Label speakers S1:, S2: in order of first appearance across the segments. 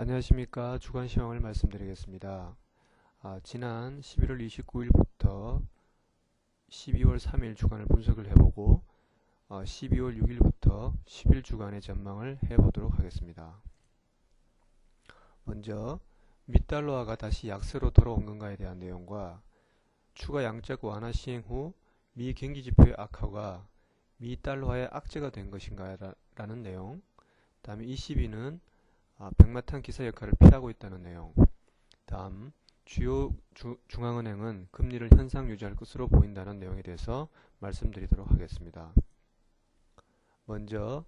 S1: 안녕하십니까 주간 시황을 말씀드리겠습니다. 아, 지난 11월 29일부터 12월 3일 주간을 분석을 해보고 어, 12월 6일부터 10일 주간의 전망을 해보도록 하겠습니다. 먼저 미달러화가 다시 약세로 돌아온 건가에 대한 내용과 추가 양적 완화 시행 후 미 경기지표의 악화가 미 달러화의 악재가 된 것인가 라는 내용 다음에 22는 아, 백마탄 기사 역할을 피하고 있다는 내용. 다음 주요 주, 중앙은행은 금리를 현상 유지할 것으로 보인다는 내용에 대해서 말씀드리도록 하겠습니다. 먼저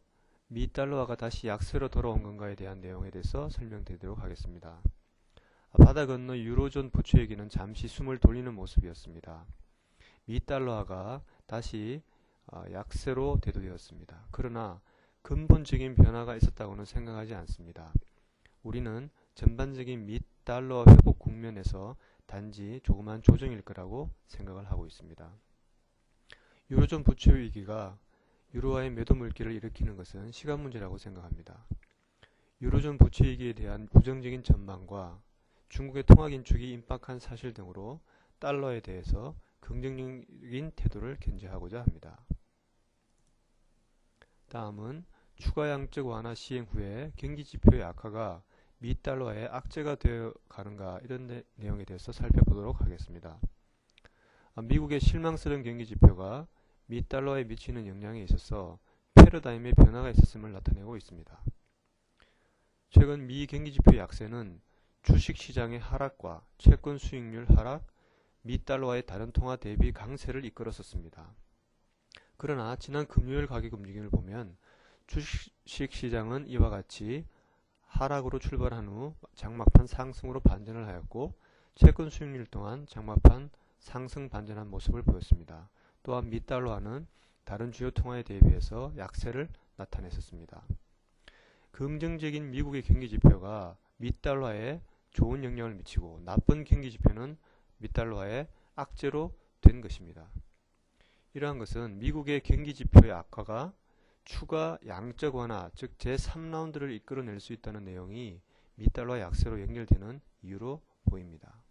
S1: 미 달러화가 다시 약세로 돌아온 건가에 대한 내용에 대해서 설명드리도록 하겠습니다. 아, 바다 건너 유로존 부채 얘기는 잠시 숨을 돌리는 모습이었습니다. 미 달러화가 다시 아, 약세로 대두되었습니다. 그러나 근본적인 변화가 있었다고는 생각하지 않습니다. 우리는 전반적인 미 달러 회복 국면에서 단지 조그만 조정일 거라고 생각을 하고 있습니다. 유로존 부채 위기가 유로화의 매도 물기를 일으키는 것은 시간 문제라고 생각합니다. 유로존 부채 위기에 대한 부정적인 전망과 중국의 통화 긴축이 임박한 사실 등으로 달러에 대해서 긍정적인 태도를 견제하고자 합니다. 다음은 추가 양적 완화 시행 후에 경기 지표의 악화가 미 달러의 악재가 되어 가는가 이런 내, 내용에 대해서 살펴보도록 하겠습니다. 아, 미국의 실망스러운 경기 지표가 미 달러에 미치는 영향에 있어서 패러다임의 변화가 있었음을 나타내고 있습니다. 최근 미 경기 지표 약세는 주식 시장의 하락과 채권 수익률 하락, 미 달러와의 다른 통화 대비 강세를 이끌었었습니다. 그러나 지난 금요일 가격 움직임을 보면 주식 시장은 이와 같이 하락으로 출발한 후 장막판 상승으로 반전을 하였고 채권 수익률 또한 장막판 상승 반전한 모습을 보였습니다. 또한 미달러화는 다른 주요 통화에 대비해서 약세를 나타냈었습니다. 긍정적인 미국의 경기 지표가 미달러에 좋은 영향을 미치고 나쁜 경기 지표는 미달러화의 악재로 된 것입니다. 이러한 것은 미국의 경기 지표의 악화가 추가 양적 완화, 즉 제3라운드를 이끌어낼 수 있다는 내용이 미달러 약세로 연결되는 이유로 보입니다.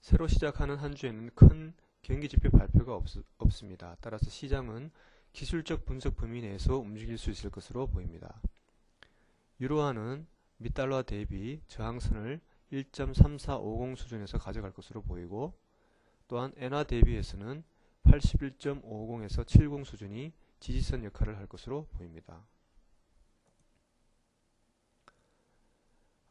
S1: 새로 시작하는 한 주에는 큰 경기지표 발표가 없, 없습니다. 따라서 시장은 기술적 분석 범위 내에서 움직일 수 있을 것으로 보입니다. 유로화는 미달러 대비 저항선을 1.3450 수준에서 가져갈 것으로 보이고 또한 엔화 대비해서는 81.50에서 70 수준이 지지선 역할을 할 것으로 보입니다.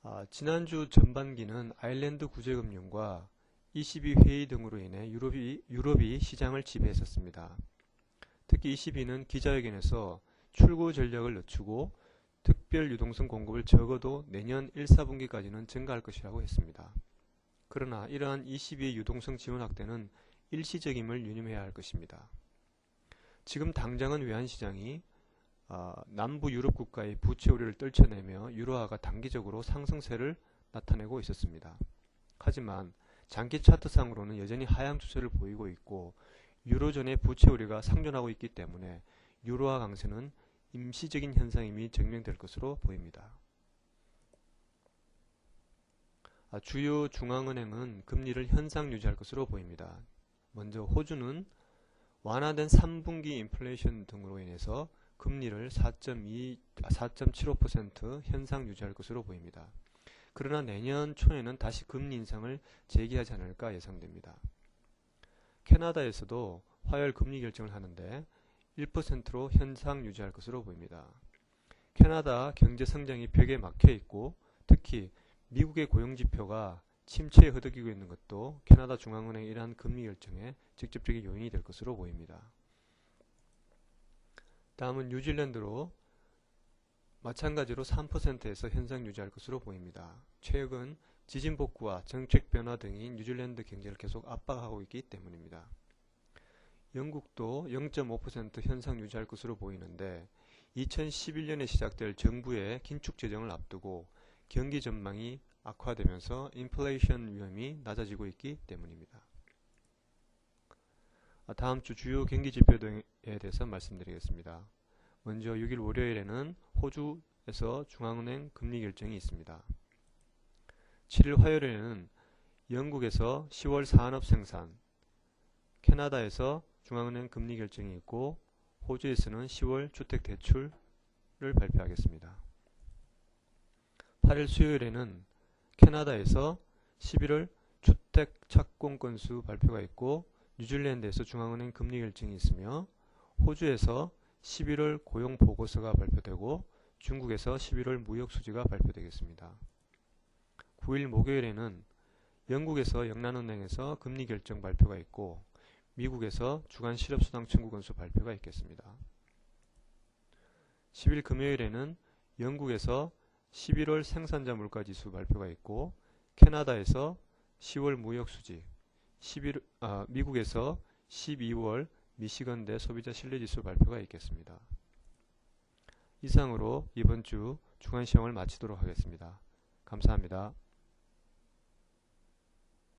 S1: 아, 지난주 전반기는 아일랜드 구제금융과 ECB 회의 등으로 인해 유럽이, 유럽이 시장을 지배했었습니다. 특히 ECB는 기자회견에서 출구 전략을 늦추고 특별 유동성 공급을 적어도 내년 1, 4분기까지는 증가할 것이라고 했습니다. 그러나 이러한 ECB의 유동성 지원 확대는 일시적임을 유념해야 할 것입니다. 지금 당장은 외환시장이 어, 남부 유럽 국가의 부채 우려를 떨쳐내며 유로화가 단기적으로 상승세를 나타내고 있었습니다. 하지만 장기 차트상으로는 여전히 하향 추세를 보이고 있고 유로존의 부채 우려가 상존하고 있기 때문에 유로화 강세는 임시적인 현상임이 증명될 것으로 보입니다. 아, 주요 중앙은행은 금리를 현상 유지할 것으로 보입니다. 먼저 호주는 완화된 3분기 인플레이션 등으로 인해서 금리를 4.2, 4.75% 현상 유지할 것으로 보입니다. 그러나 내년 초에는 다시 금리 인상을 재개하지 않을까 예상됩니다. 캐나다에서도 화요일 금리 결정을 하는데 1%로 현상 유지할 것으로 보입니다. 캐나다 경제 성장이 벽에 막혀 있고 특히 미국의 고용 지표가 침체에 허덕이고 있는 것도 캐나다 중앙은행의 이러한 금리 결정에 직접적인 요인이 될 것으로 보입니다. 다음은 뉴질랜드로 마찬가지로 3%에서 현상 유지할 것으로 보입니다. 최근 지진 복구와 정책 변화 등이 뉴질랜드 경제를 계속 압박하고 있기 때문입니다. 영국도 0.5% 현상 유지할 것으로 보이는데 2011년에 시작될 정부의 긴축 재정을 앞두고 경기 전망이 악화되면서 인플레이션 위험이 낮아지고 있기 때문입니다. 아, 다음 주 주요 경기 지표 등에 대해서 말씀드리겠습니다. 먼저 6일 월요일에는 호주의 미국에서 중앙은행 금리 결정이 있습니다. 7일 화요일에는 영국에서 10월 산업 생산, 캐나다에서 중앙은행 금리 결정이 있고 호주에서는 10월 주택 대출을 발표하겠습니다. 8일 수요일에는 캐나다에서 11월 주택 착공 건수 발표가 있고 뉴질랜드에서 중앙은행 금리 결정이 있으며 호주에서 11월 고용 보고서가 발표되고 중국에서 11월 무역 수지가 발표되겠습니다. 9일 목요일에는 영국에서 영란은행에서 금리 결정 발표가 있고 미국에서 주간 실업수당 청구 건수 발표가 있겠습니다. 10일 금요일에는 영국에서 11월 생산자 물가지수 발표가 있고 캐나다에서 10월 무역수지, 11, 아, 미국에서 12월 미시건대 소비자 신뢰지수 발표가 있겠습니다. 이상으로 이번 주 주간시험을 마치도록 하겠습니다. 감사합니다.